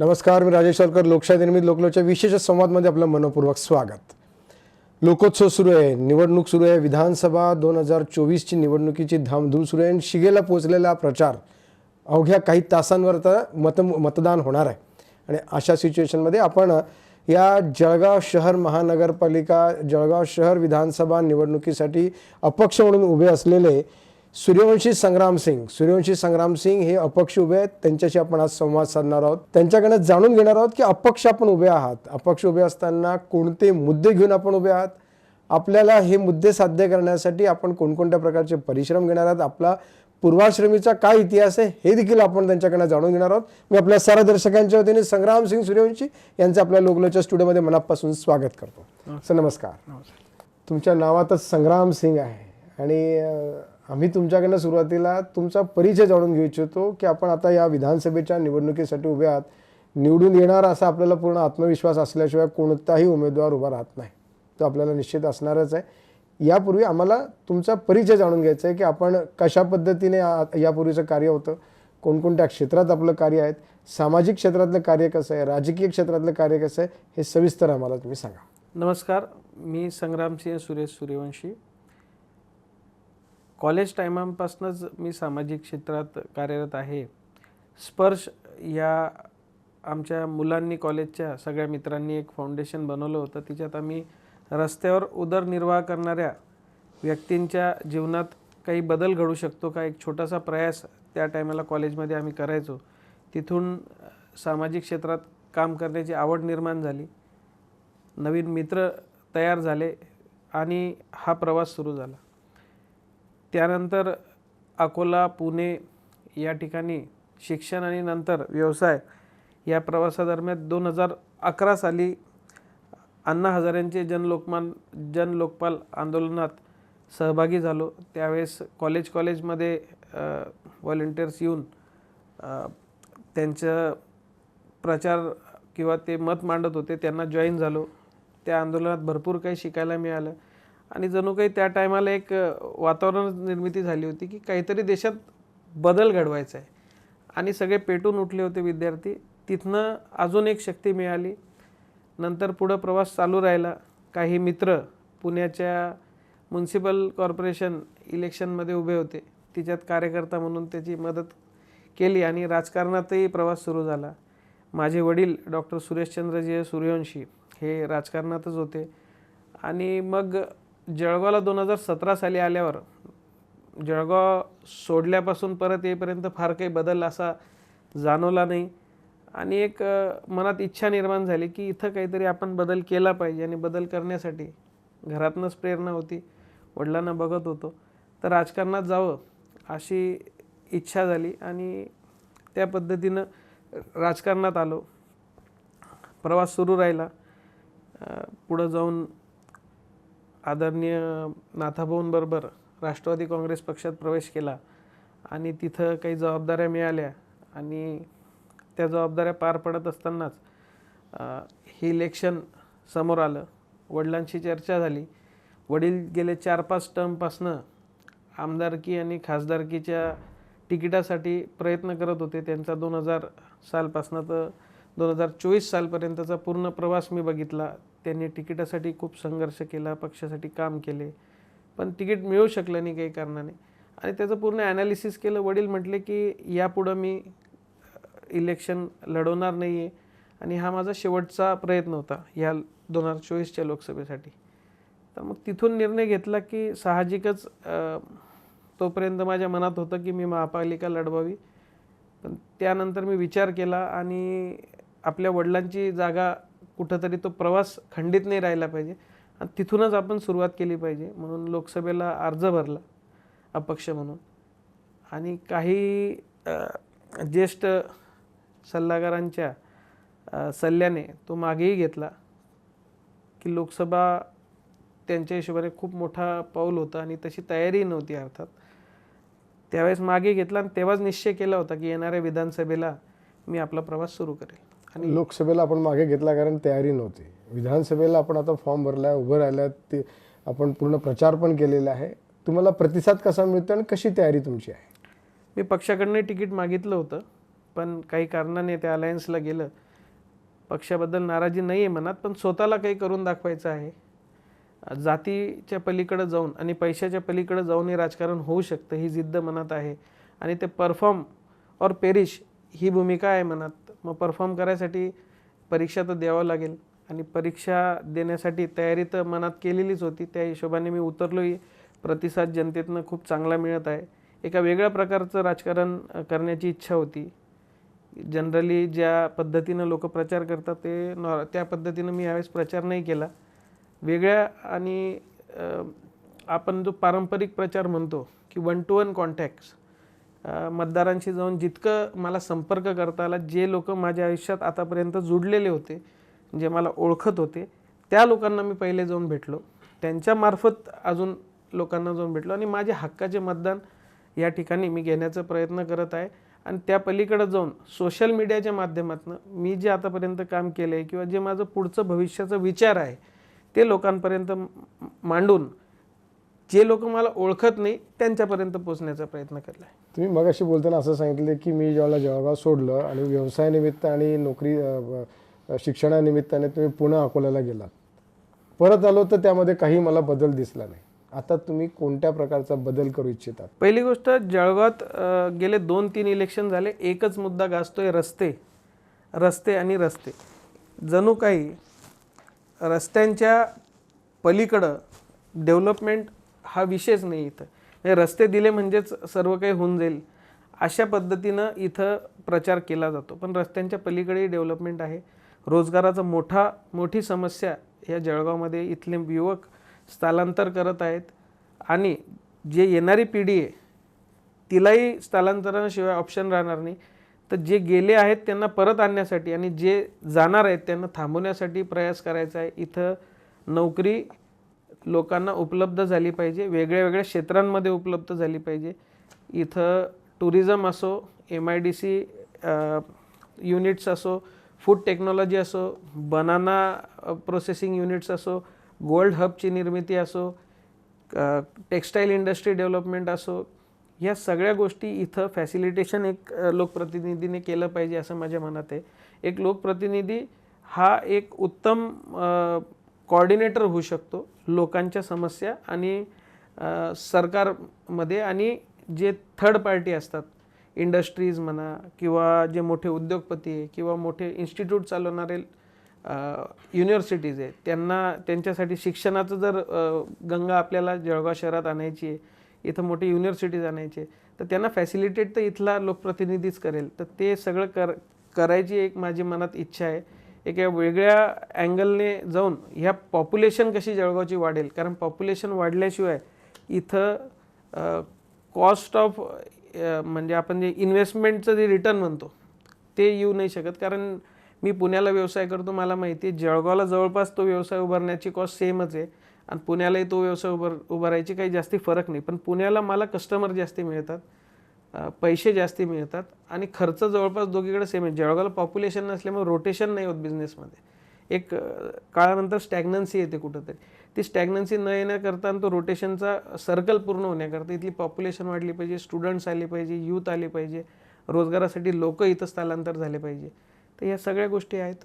नमस्कार मी राजेश सरकर लोकशाही निर्मित लोकलोच्या विशेष संवादमध्ये आपलं मनपूर्वक स्वागत. लोकोत्सव सुरू आहे. निवडणूक सुरू आहे. विधानसभा दोन हजार चोवीसची निवडणुकीची धामधूम सुरू आहे आणि शिगेला पोचलेला प्रचार अवघ्या काही तासांवर आता मत मतदान होणार आहे. आणि अशा सिच्युएशनमध्ये आपण या जळगाव शहर महानगरपालिका जळगाव शहर विधानसभा निवडणुकीसाठी अपक्ष म्हणून उभे असलेले सूर्यवंशी संग्राम सिंग. सूर्यवंशी संग्राम सिंग हे अपक्ष उभे आहेत. त्यांच्याशी आपण आज संवाद साधणार आहोत. त्यांच्याकडनं जाणून घेणार आहोत की अपक्ष आपण उभे आहात. अपक्ष उभे असताना कोणते मुद्दे घेऊन आपण उभे आहात? आपल्याला हे मुद्दे साध्य करण्यासाठी आपण कोणकोणत्या प्रकारचे परिश्रम घेणार आहात? आपला पूर्वाश्रमीचा काय इतिहास आहे? हे देखील आपण त्यांच्याकडनं जाणून घेणार आहोत. मी आपल्या सर्व दर्शकांच्या वतीने संग्राम सिंग सूर्यवंशी यांचं आपल्या लोकलोच्या स्टुडिओमध्ये मनापासून स्वागत करतो. सर नमस्कार. तुमच्या नावातच संग्राम सिंग आहे. आणि आम्ही तुमच्याकडनं सुरुवातीला तुमचा परिचय जाणून घेऊ इच्छितो की आपण आता या विधानसभेच्या निवडणुकीसाठी उभे आहात. निवडून येणार असा आपल्याला पूर्ण आत्मविश्वास असल्याशिवाय कोणताही उमेदवार उभा राहत नाही. तो आपल्याला निश्चित असणारच आहे. यापूर्वी आम्हाला तुमचा परिचय जाणून घ्यायचा आहे की आपण कशा पद्धतीने यापूर्वीचं कार्य होतं. कोणकोणत्या क्षेत्रात आपलं कार्य आहेत सामाजिक क्षेत्रातलं कार्य कसं आहे? राजकीय क्षेत्रातलं कार्य कसं आहे? हे सविस्तर आम्हाला तुम्ही सांगा. नमस्कार. मी संग्रामसिंह सुरेश सूर्यवंशी. कॉलेज टायमापासूनच मी सामाजिक क्षेत्रात कार्यरत आहे. स्पर्श या आमच्या मुलांनी कॉलेजच्या सगळ्या मित्रांनी एक फाउंडेशन बनवलं होतं. तिच्यात आम्ही रस्त्यावर उदरनिर्वाह करणाऱ्या व्यक्तींच्या जीवनात काही बदल घडू शकतो का? एक छोटासा प्रयास त्या टायमाला कॉलेजमध्ये आम्ही करायचो. तिथून सामाजिक क्षेत्रात काम करण्याची आवड निर्माण झाली. नवीन मित्र तयार झाले आणि हा प्रवास सुरू झाला. त्यानंतर अकोला पुणे या ठिकाणी शिक्षण आणि नंतर व्यवसाय या प्रवासादरम्यान दोन हजार अकरा साली अण्णा हजारेंचे जनलोकमान जनलोकपाल आंदोलनात सहभागी झालो. त्यावेळेस कॉलेज कॉलेजमध्ये व्हॉलेंटियर्स येऊन त्यांचं प्रचार किंवा ते मत मांडत होते. त्यांना जॉईन झालो. त्या आंदोलनात भरपूर काही शिकायला मिळालं. आणि जणू काही त्या टायमाला एक वातावरण निर्मिती झाली होती की काहीतरी देशात बदल घडवायचा आहे. आणि सगळे पेटून उठले होते विद्यार्थी. तिथनं अजून एक शक्ती मिळाली. नंतर पुढं प्रवास चालू राहिला. काही मित्र पुण्याच्या म्युन्सिपल कॉर्पोरेशन इलेक्शनमध्ये उभे होते. तिच्यात कार्यकर्ता म्हणून त्याची मदत केली आणि राजकारणातही प्रवास सुरू झाला. माझे वडील डॉक्टर सुरेशचंद्रजी सूर्यवंशी हे राजकारणातच होते. आणि मग जळगावला दोन हजार सतरा साली आल्यावर जळगाव सोडल्यापासून परत येईपर्यंत फार काही बदल असा जाणवला नाही. आणि एक मनात इच्छा निर्माण झाली की इथं काहीतरी आपण बदल केला पाहिजे आणि बदल करण्यासाठी घरातनंच प्रेरणा होती वडिलांना बघत होतो. तर राजकारणात जावं अशी इच्छा झाली आणि त्या पद्धतीनं राजकारणात आलो. प्रवास सुरू राहिला. पुढं जाऊन आदरणीय नाथाभाऊंबरोबर राष्ट्रवादी काँग्रेस पक्षात प्रवेश केला आणि तिथं काही जबाबदाऱ्या मिळाल्या आणि त्या जबाबदाऱ्या पार पडत असतानाच हे इलेक्शन समोर आलं. वडिलांशी चर्चा झाली. वडील गेले चार पाच टर्मपासनं आमदारकी आणि खासदारकीच्या तिकिटासाठी प्रयत्न करत होते. त्यांचा दोन हजार सालपासनं तर दोन हजार चोवीस सालपर्यंतचा पूर्ण प्रवास मी बघितला. त्यांनी तिकिटासाठी खूप संघर्ष केला पक्षासाठी काम केले. पण तिकीट मिळू शकलं नाही काही कारणाने. आणि त्याचं पूर्ण ॲनालिसिस केलं वडील म्हटले की यापुढं मी इलेक्शन लढवणार नाही आहे आणि हा माझा शेवटचा प्रयत्न होता ह्या दोन हजार चोवीसच्या लोकसभेसाठी. तर मग तिथून निर्णय घेतला की साहजिकच तोपर्यंत माझ्या मनात होतं की मी महापालिका लढवावी. पण त्यानंतर मी विचार केला आणि आपल्या वडिलांची जागा कुठंतरी तो प्रवास खंडित नाही राहिला पाहिजे. आणि तिथूनच आपण सुरुवात केली पाहिजे. म्हणून लोकसभेला अर्ज भरला अपक्ष म्हणून. आणि काही ज्येष्ठ सल्लागारांच्या सल्ल्याने तो मागेही घेतला की लोकसभा त्यांच्या हिशोबाने खूप मोठा पाऊल होता आणि तशी तयारी नव्हती अर्थात. त्यावेळेस मागे घेतला आणि तेव्हाच निश्चय केला होता की येणाऱ्या विधानसभेला मी आपला प्रवास सुरू करेल. आणि लोकसभेला आपण मागे घेतला कारण तयारी नव्हती. विधानसभेला आपण आता फॉर्म भरलाय उभं राहिलाय ते आपण पूर्ण प्रचार पण केलेला आहे. तुम्हाला प्रतिसाद कसा मिळतो आणि कशी तयारी तुमची आहे? मी पक्षाकडनं तिकीट मागितलं होतं पण काही कारणाने त्या अलायन्सला गेलं. पक्षाबद्दल नाराजी नाही आहे मनात पण स्वतःला काही करून दाखवायचं आहे. जातीच्या पलीकडे जाऊन आणि पैशाच्या पलीकडे जाऊन हे राजकारण होऊ शकतं ही जिद्द मनात आहे. आणि ते परफॉर्म और पेरिश ही भूमिका आहे मनात. मग परफॉर्म करायसाठी परीक्षा तर द्यावं लागेल. आणि परीक्षा देण्यासाठी तयारी तर मनात केलेलीच होती. त्या हिशोबाने मी उतरलोही प्रतिसाद जनतेतनं खूप चांगला मिळत आहे. एका वेगळ्या प्रकारचं राजकारण करण्याची इच्छा होती. जनरली ज्या पद्धतीनं लोक प्रचार करतात ते नॉ त्या पद्धतीनं मी यावेळेस प्रचार नाही केला. वेगळ्या आणि आपण जो पारंपरिक प्रचार म्हणतो की वन टू वन कॉन्टॅक्ट्स मतदारांशी जाऊन जितकं मला संपर्क करता आला जे लोक माझ्या आयुष्यात आतापर्यंत जुडलेले होते जे मला ओळखत होते त्या लोकांना मी पहिले जाऊन भेटलो. त्यांच्यामार्फत अजून लोकांना जाऊन भेटलो आणि माझे हक्काचे मतदान या ठिकाणी मी घेण्याचा प्रयत्न करत आहे. आणि त्या पलीकडे जाऊन सोशल मीडियाच्या माध्यमातून मी जे आतापर्यंत काम केलं आहे किंवा जे माझं पुढचं भविष्याचा विचार आहे ते लोकांपर्यंत मांडून जे लोक मला ओळखत नाही त्यांच्यापर्यंत पोहोचण्याचा प्रयत्न केला आहे. तुम्ही मगाशी बोलताना असं सांगितलं की मी जेव्हा जळगाव सोडलं आणि व्यवसायानिमित्त आणि नोकरी शिक्षणानिमित्ताने तुम्ही पुन्हा अकोल्याला गेलात. परत आलो तर त्यामध्ये काही मला बदल दिसला नाही. आता तुम्ही कोणत्या प्रकारचा बदल करू इच्छितात? पहिली गोष्ट जळगावात गेले दोन तीन इलेक्शन झाले एकच मुद्दा गाजतोय रस्ते. रस्ते आणि रस्ते. जणू काही रस्त्यांच्या पलीकडं डेव्हलपमेंट हा विषयच नाही इथं. म्हणजे रस्ते दिले म्हणजेच सर्व काही होऊन जाईल. अशा पद्धतीनं इथं प्रचार केला जातो. पण रस्त्यांच्या पलीकडेही डेव्हलपमेंट आहे. रोजगाराचा मोठा मोठी समस्या या जळगावमध्ये इथले युवक स्थलांतर करत आहेत. आणि जे येणारी पिढी आहे तिलाही स्थलांतरणाशिवाय ऑप्शन राहणार नाही. तर जे गेले आहेत त्यांना परत आणण्यासाठी आणि जे जाणार आहेत त्यांना थांबवण्यासाठी प्रयास करायचा आहे. इथं नोकरी लोकांना उपलब्ध झाली पाहिजे वेगळ्या वेगळ्या क्षेत्रांमध्ये उपलब्ध झाली पाहिजे. इथं टुरिझम असो M I D C units असो फूड टेक्नॉलॉजी असो बनाना प्रोसेसिंग युनिट्स असो गोल्ड हबची निर्मिती असो टेक्स्टाईल इंडस्ट्री डेव्हलपमेंट असो या सगळ्या गोष्टी इथं फॅसिलिटेशन एक लोकप्रतिनिधीने केलं पाहिजे असं माझ्या मनात आहे. एक लोकप्रतिनिधी हा एक उत्तम कॉर्डिनेटर होऊ शकतो लोकांच्या समस्या आणि सरकारमध्ये आणि जे थर्ड पार्टी असतात इंडस्ट्रीज म्हणा किंवा जे मोठे उद्योगपती आहे किंवा मोठे इन्स्टिट्यूट चालवणारे युनिव्हर्सिटीज आहेत त्यांना त्यांच्यासाठी शिक्षणाचं जर गंगा आपल्याला जळगाव शहरात आणायची आहे इथं मोठी युनिव्हर्सिटीज आणायची आहे तर त्यांना फॅसिलिटेट तर इथला लोकप्रतिनिधीच करेल. तर ते सगळं कर करायची एक माझी मनात इच्छा आहे. एका वेगळ्या अँगलने जाऊन ह्या पॉप्युलेशन कशी जळगावची वाढेल? कारण पॉप्युलेशन वाढल्याशिवाय इथं कॉस्ट ऑफ म्हणजे आपण जे इन्व्हेस्टमेंटचं जे रिटर्न म्हणतो ते येऊ नाही शकत. कारण मी पुण्याला व्यवसाय करतो मला माहिती आहे जळगावला जवळपास तो व्यवसाय उभारण्याची कॉस्ट सेमच आहे. आणि पुण्यालाही तो व्यवसाय उभार उभारायची काही जास्ती फरक नाही. पण पुण्याला मला कस्टमर जास्ती मिळतात. पैसे जास्ती मिळतात आणि खर्च जवळपास दोघीकडे सेम आहे. जळगावला पॉप्युलेशन नसल्यामुळे रोटेशन नाही होत बिझनेसमध्ये एक काळानंतर स्टॅग्नन्सी येते कुठंतरी. ती स्टॅग्नन्सी न येण्याकरता आणि तो रोटेशनचा सर्कल पूर्ण होण्याकरता इथली पॉप्युलेशन वाढली पाहिजे स्टुडंट्स आले पाहिजे यूथ आले पाहिजे रोजगारासाठी लोक इथं स्थलांतर झाले पाहिजे. तर या सगळ्या गोष्टी आहेत.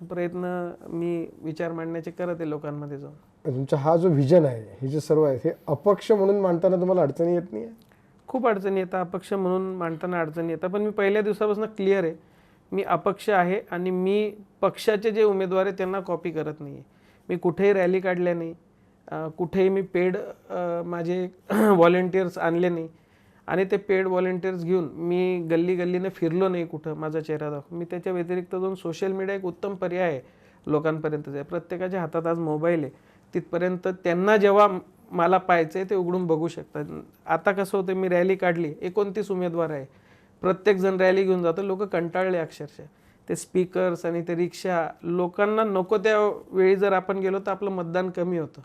प्रयत्न मी विचार मांडण्याचे करत आहे लोकांमध्ये जाऊन. तुमचा हा जो व्हिजन आहे हे जे सर्व आहे हे अपक्ष म्हणून मांडताना तुम्हाला अडचणी येत नाही खूप अडचणी येतात अपक्ष म्हणून मांडताना अडचणी येतात. पण मी पहिल्या दिवसापासून क्लिअर आहे. मी अपक्ष आहे आणि मी पक्षाचे जे उमेदवार आहे त्यांना कॉपी करत नाही आहे मी कुठेही रॅली काढल्या नाही. कुठेही मी पेड माझे व्हॉलेंटियर्स आणले नाही. आणि ते पेड व्हॉलेंटियर्स घेऊन मी गल्ली गल्लीने फिरलो नाही कुठं माझा चेहरा दाखव मी त्याच्या व्यतिरिक्त जाऊन सोशल मीडिया एक उत्तम पर्याय आहे लोकांपर्यंतचा आहे. प्रत्येकाच्या हातात आज मोबाईल आहे. तिथपर्यंत त्यांना जेव्हा मला पाहायचं आहे ते उघडून बघू शकतात. आता कसं होतं मी रॅली काढली एकोणतीस उमेदवार आहे. प्रत्येकजण रॅली घेऊन जातो लोक कंटाळले अक्षरशः. ते स्पीकर्स आणि ते रिक्षा लोकांना नको त्या वेळी जर आपण गेलो तर आपलं मतदान कमी होतं.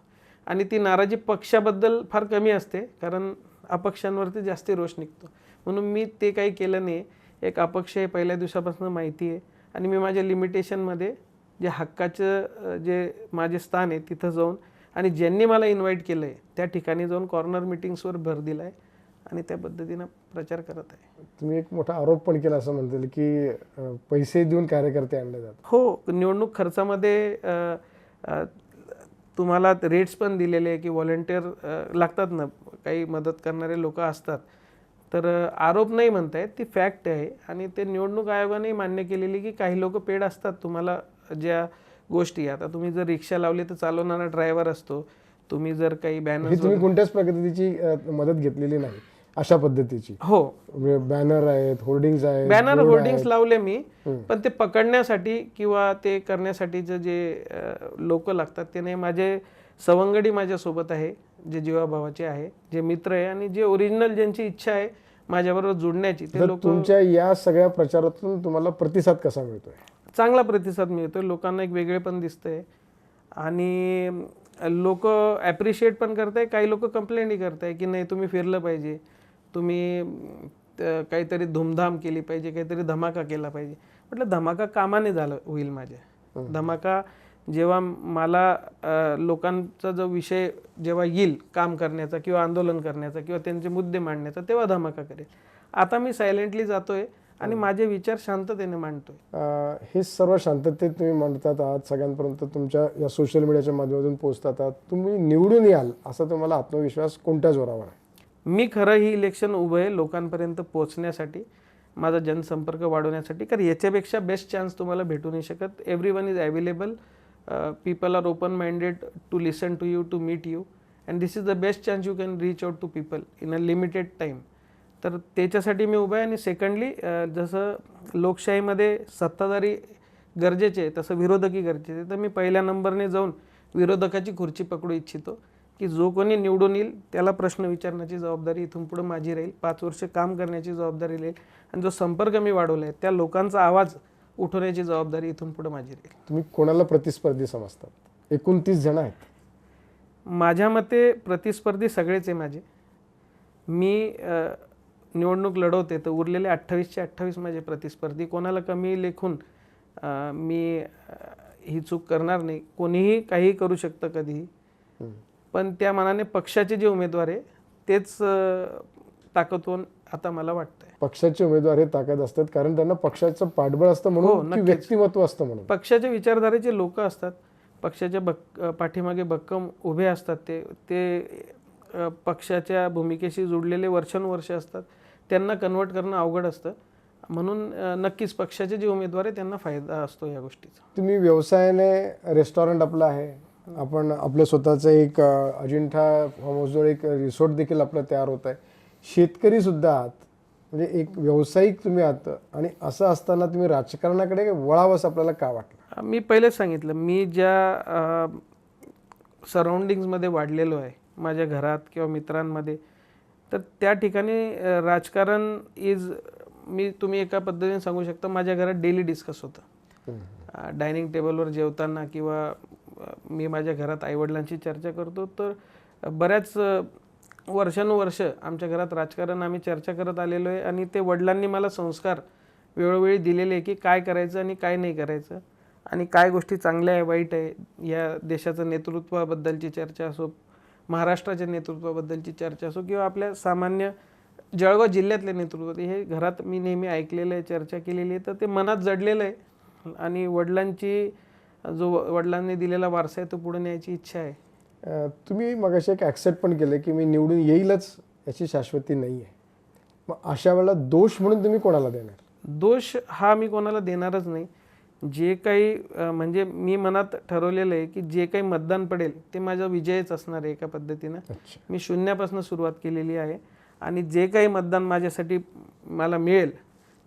आणि ती नाराजी पक्षाबद्दल फार कमी असते कारण अपक्षांवरती जास्ती रोष निघतो. म्हणून मी ते काही केलं नाही. एक अपक्ष हे पहिल्या दिवसापासून माहिती आहे. आणि मी माझ्या लिमिटेशनमध्ये जे हक्काचं जे माझे स्थान आहे तिथं जाऊन आणि ज्यांनी मला इन्व्हाइट केलं आहे त्या ठिकाणी जाऊन कॉर्नर मिटिंग्सवर भर दिला आहे आणि त्या पद्धतीनं प्रचार करत आहे. तुम्ही एक मोठा आरोप पण केला असं म्हणता येईल की पैसे देऊन कार्यकर्ते आणले जातात. हो निवडणूक खर्चामध्ये तुम्हाला रेट्स पण दिलेले आहे की व्हॉलेंटिअर लागतात ना काही मदत करणारे लोक असतात. तर आरोप नाही म्हणतायत ती फॅक्ट आहे. आणि ते निवडणूक आयोगाने मान्य केलेली की काही लोक पेड असतात. तुम्हाला ज्या गोष्टी आता तुम्ही जर रिक्षा लावली तर चालवणारा ड्रायव्हर असतो. तुम्ही जर काही बॅनर तुम्ही कोणत्याच पद्धतीची मदत घेतलेली नाही अशा पद्धतीची. हो. बॅनर आहेत होर्डिंग्स आहेत बॅनर होर्डिंग्स. लावले मी. पण ते पकडण्यासाठी किंवा ते करण्यासाठीचे जे लोक लागतात ते नाही. माझे सवंगडी माझ्यासोबत आहे जे जीवाभावाचे आहे जे मित्र आहे आणि जे ओरिजिनल ज्यांची इच्छा आहे माझ्याबरोबर जुडण्याची ते लोक तुमच्या या सगळ्या प्रचारातून तुम्हाला प्रतिसाद कसा मिळतोय? चांगला प्रतिसाद मिळतोय लोकांना एक वेगळे पण दिसतंय. आणि लोक ॲप्रिशिएट पण करताय काही लोक कंप्लेंटही करताय की नाही तुम्ही फिरलं पाहिजे. तुम्ही काहीतरी धूमधाम केली पाहिजे काहीतरी धमाका केला पाहिजे. म्हटलं धमाका कामाने झालं होईल माझ्या. धमाका जेव्हा मला लोकांचा जो विषय जेव्हा येईल काम करण्याचा किंवा आंदोलन करण्याचा किंवा त्यांचे मुद्दे मांडण्याचा तेव्हा धमाका करेल. आता मी सायलेंटली जातोय आणि माझे विचार शांततेने मांडतोय. हे सर्व शांततेत तुम्ही मांडतात आहात सगळ्यांपर्यंत तुमच्या या सोशल मीडियाच्या माध्यमातून पोहोचतात आहात. तुम्ही निवडून याल असा तुम्हाला आत्मविश्वास कोणत्या जोरावर आहे? मी खरं ही इलेक्शन उभं आहे लोकांपर्यंत पोहोचण्यासाठी माझा जनसंपर्क वाढवण्यासाठी. कारण याच्यापेक्षा बेस्ट चान्स तुम्हाला भेटू नाही शकत. Everyone is available people are open minded to listen to you to meet you and this is the best chance you can reach out to people in a limited time तर त्याच्यासाठी मी उभा आहे आणि secondly जसं लोकशाहीमध्ये सत्ताधारी गरजेचे आहे तसं विरोधकही गरजेचे आहे. तर मी पहिल्या नंबरने जाऊन विरोधकाची खुर्ची पकडू इच्छितो की जो कोणी निवडून येईल त्याला प्रश्न विचारण्याची जबाबदारी इथून पुढे माझी राहील. पाच वर्ष काम करण्याची जबाबदारी राहील आणि जो संपर्क मी वाढवला आहे त्या लोकांचा आवाज उठवण्याची जबाबदारी इथून पुढे माझी राहील. तुम्ही कोणाला प्रतिस्पर्धी समजतात? एकोणतीस जण आहेत. माझ्या मते प्रतिस्पर्धी सगळेच आहे माझे. मी निवडणूक लढवते तर उरलेले अठ्ठावीसचे अठ्ठावीस माझे प्रतिस्पर्धी. कोणाला कमी लेखून मी ही चूक करणार नाही. कोणीही काही करू शकतं कधीही. पण त्या मनाने पक्षाचे जे उमेदवार आहे तेच ताकदवान आता मला वाटतंय. पक्षाचे उमेदवार हे ताकद असतात कारण त्यांना पक्षाचं पाठबळ असतं हो, म्हणून नक्कीच. व्यक्तिमत्व असतं म्हणून. पक्षाच्या विचारधारेचे लोक असतात. पक्षाच्या बक पाठीमागे भक्कम उभे असतात ते. ते पक्षाच्या भूमिकेशी जुडलेले वर्षानुवर्ष असतात. त्यांना कन्वर्ट करणं अवघड असतं. म्हणून नक्कीच पक्षाचे जे उमेदवार आहे त्यांना फायदा असतो या गोष्टीचा. तुम्ही व्यवसायाने रेस्टॉरंट आपलं आहे. आपण आपलं स्वतःचं एक अजिंठा फार्म हाऊसजवळ एक रिसॉर्ट देखील आपलं तयार होत आहे. शेतकरी सुद्धा आहात. म्हणजे एक व्यावसायिक तुम्ही आहात आणि असं असताना तुम्ही राजकारणाकडे वळावंसं आपल्याला का वाटलं? मी पहिलेच सांगितलं मी ज्या सराउंडिंग्समध्ये वाढलेलो आहे माझ्या घरात किंवा मित्रांमध्ये तर त्या ठिकाणी राजकारण इज मी तुम्ही एका पद्धतीने सांगू शकता माझ्या घरात डेली डिस्कस होतं. डायनिंग टेबलवर जेवताना किंवा मी माझ्या घरात आईवडिलांशी चर्चा करतो तर बऱ्याच वर्षानुवर्ष आमच्या घरात राजकारण आम्ही चर्चा करत आलेलो आहे आणि ते वडिलांनी मला संस्कार वेळोवेळी दिलेले आहे की काय करायचं आणि काय नाही करायचं आणि काय गोष्टी चांगल्या आहे वाईट आहे या देशाचं नेतृत्वाबद्दलची चर्चा असो महाराष्ट्राच्या नेतृत्वाबद्दलची चर्चा असो किंवा आपल्या सामान्य जळगाव जिल्ह्यातले नेतृत्व हे घरात मी नेहमी ऐकलेलं आहे चर्चा केलेली आहे तर ते मनात जडलेलं आहे. आणि वडिलांची जो वडिलांनी दिलेला वारसा आहे तो पुढे न्यायची इच्छा आहे. तुम्ही मगाशी एक ॲक्सेप्ट पण केलं की मी निवडून येईलच याची शाश्वती नाही आहे मग अशा वेळेला दोष म्हणून तुम्ही कोणाला देणार? दोष हा मी कोणाला देणारच नाही. जे काही म्हणजे मी मनात ठरवलेलं आहे की जे काही मतदान पडेल ते माझा विजयच असणार आहे एका पद्धतीनं. मी शून्यापासून सुरुवात केलेली आहे आणि जे काही मतदान माझ्यासाठी मला मिळेल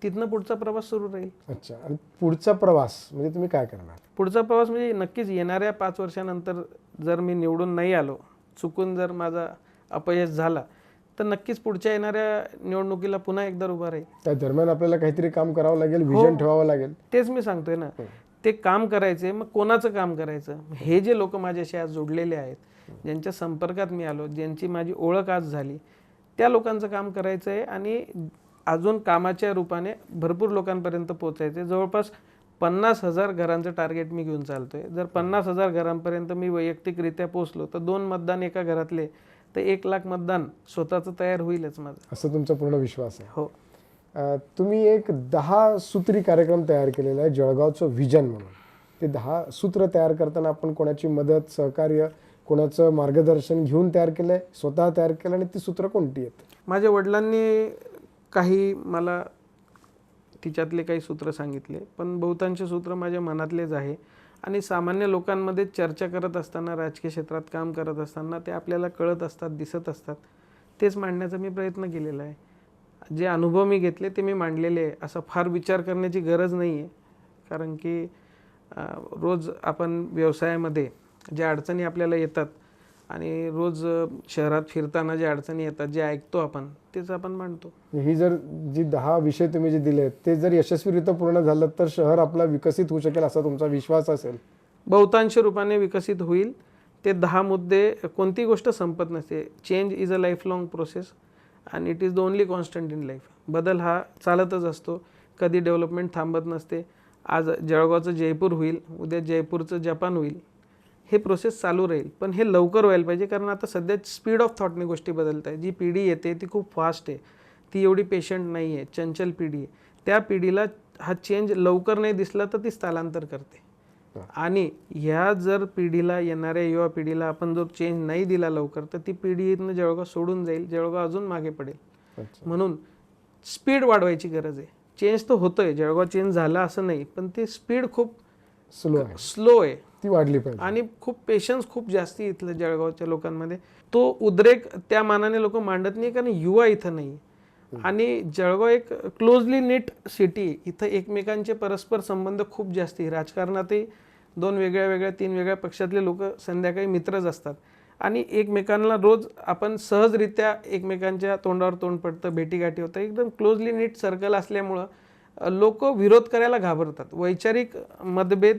तिथनं पुढचा प्रवास सुरू राहील. अच्छा. आणि पुढचा प्रवास म्हणजे तुम्ही काय करणार? पुढचा प्रवास म्हणजे नक्कीच येणाऱ्या पाच वर्षानंतर जर मी निवडून नाही आलो चुकून जर माझा अपयश झाला तर नक्कीच पुढच्या येणाऱ्या निवडणुकीला पुन्हा एकदा उभा राहील. त्या दरम्यान आपल्याला काहीतरी काम करावं लागेल व्हिजन ठेवावं लागेल. तेच मी सांगतोय ना. ते काम करायचे मग कोणाचं काम करायचं? हे जे लोक माझ्याशी आज जोडलेले आहेत ज्यांच्या संपर्कात मी आलो ज्यांची माझी ओळख आज झाली त्या लोकांचं काम करायचं आहे आणि अजून कामाच्या रूपाने भरपूर लोकांपर्यंत पोहोचायचं आहे जवळपास पन्नास हजार घरांचं टार्गेट मी घेऊन चालतोय. जर पन्नास हजार घरांपर्यंत मी वैयक्तिकरित्या पोहोचलो तर दोन मतदान एका घरातले तर एक लाख मतदान स्वतःचं तयार होईलच माझं. असं तुमचा पूर्ण विश्वास आहे. हो. तुम्ही एक दहा सूत्री कार्यक्रम तयार केलेला आहे जळगावचं व्हिजन म्हणून. ते दहा सूत्र तयार करताना आपण कोणाची मदत सहकार्य कोणाचं मार्गदर्शन घेऊन तयार केलंय स्वतः तयार केलं आणि ती सूत्र कोणती आहेत? माझ्या वडिलांनी काही मला तिच्यातले काही सूत्र सांगितले पण बहुतांश सूत्र माझ्या मनातलेच आहे. आणि सामान्य लोकांमध्ये चर्चा करत असताना राजकीय क्षेत्रात काम करत असताना ते आपल्याला कळत असतात दिसत असतात. तेच मांडण्याचा मी प्रयत्न केलेला आहे. जे अनुभव मी घेतले ते मी मांडलेले आहे. असा फार विचार करण्याची गरज नाही आहे. कारण की रोज आपण व्यवसायामध्ये ज्या अडचणी आपल्याला येतात आणि रोज शहरात फिरताना ज्या अडचणी येतात जे ऐकतो आपण तेच आपण मांडतो. ही जर जी दहा विषय तुम्ही जे दिले ते जर यशस्वीरित्या पूर्ण झालं तर शहर आपला विकसित होऊ शकेल असा तुमचा विश्वास असेल? बहुतांश रूपाने विकसित होईल. ते दहा मुद्दे कोणती गोष्ट संपत नसते. Change is a lifelong process आणि it is the only constant in life बदल हा चालतच असतो. कधी डेव्हलपमेंट थांबत नसते. आज जळगावचं जयपूर होईल उद्या जयपूरचं जपान होईल. हे प्रोसेस चालू राहील. पण हे लवकर व्हायला पाहिजे कारण आता सध्या स्पीड ऑफ थॉटने गोष्टी बदलत आहे जी पिढी येते ती खूप फास्ट आहे. ती एवढी पेशंट नाही आहे चंचल पिढी आहे. त्या पिढीला हा चेंज लवकर नाही दिसला तर ती स्थलांतर करते. आणि ह्या जर पिढीला येणाऱ्या युवा पिढीला आपण जर चेंज नाही दिला लवकर तर ती पिढी इथनं जळगाव सोडून जाईल. जळगाव अजून मागे पडेल. म्हणून स्पीड वाढवायची गरज आहे. चेंज तर होतोय. जळगाव चेंज झाला असं नाही पण ते स्पीड खूप स्लो आहे. स्लो आहे. ती वाढली पाहिजे. आणि खूप पेशन्स खूप जास्ती इथलं जळगावच्या लोकांमध्ये. तो उद्रेक त्या मानाने लोक मांडत नाही कारण युवा इथं नाही. आणि जळगाव एक क्लोजली नीट सिटी इथं एकमेकांचे परस्पर संबंध खूप जास्ती. राजकारणातही दोन वेगळ्या वेगळ्या तीन वेगळ्या पक्षातले लोक संध्याकाळी मित्रच असतात. आणि एकमेकांना रोज आपण सहजरित्या एकमेकांच्या तोंडावर तोंड पडतं भेटीगाठी होतं. एकदम क्लोजली नीट सर्कल असल्यामुळं लोक विरोध करायला घाबरतात. वैचारिक मतभेद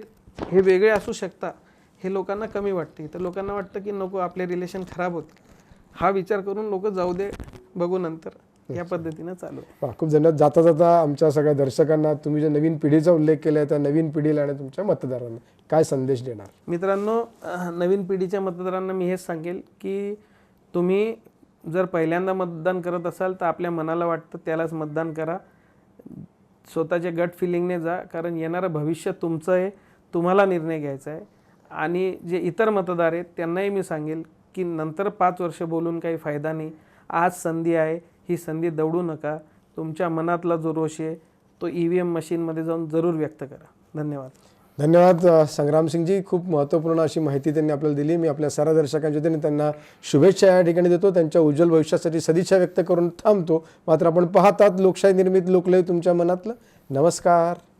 हे वेगळे असू शकतात. हे लोकांना कमी वाटते. तर लोकांना वाटतं की नको आपले रिलेशन खराब होते हा विचार करून लोक जाऊ दे बघू नंतर. या पद्धतीनं चालू खूप धन्यवाद जाता जाता आमच्या सगळ्या दर्शकांना तुम्ही जे नवीन पिढीचा उल्लेख केला आहे त्या नवीन पिढीला आणि तुमच्या मतदारांना काय संदेश देणार? मित्रांनो नवीन पिढीच्या मतदारांना मी हेच सांगेल की तुम्ही जर पहिल्यांदा मतदान करत असाल तर आपल्या मनाला वाटतं त्यालाच मतदान करा. स्वतःच्या गट फिलिंगने जा कारण येणारं भविष्य तुमचं आहे तुम्हाला निर्णय घ्यायचा आहे. आणि जे इतर मतदार आहेत त्यांनाही मी सांगेल की नंतर पाच वर्ष बोलून काही फायदा नाही. आज संधी आहे ही संधी दवडू नका. तुमच्या मनातला जो रोष आहे तो ई व्ही एम मशीनमध्ये जाऊन जरूर व्यक्त करा. धन्यवाद. धन्यवाद संग्रामसिंगजी खूप महत्त्वपूर्ण अशी माहिती त्यांनी आपल्याला दिली. मी आपल्या सर्व दर्शकांच्या वतीने त्यांना शुभेच्छा या ठिकाणी देतो. त्यांच्या उज्ज्वल भविष्यासाठी सदिच्छा व्यक्त करून थांबतो. मात्र आपण पाहतात लोकशाही निर्मित लोकलय तुमच्या मनातलं. नमस्कार.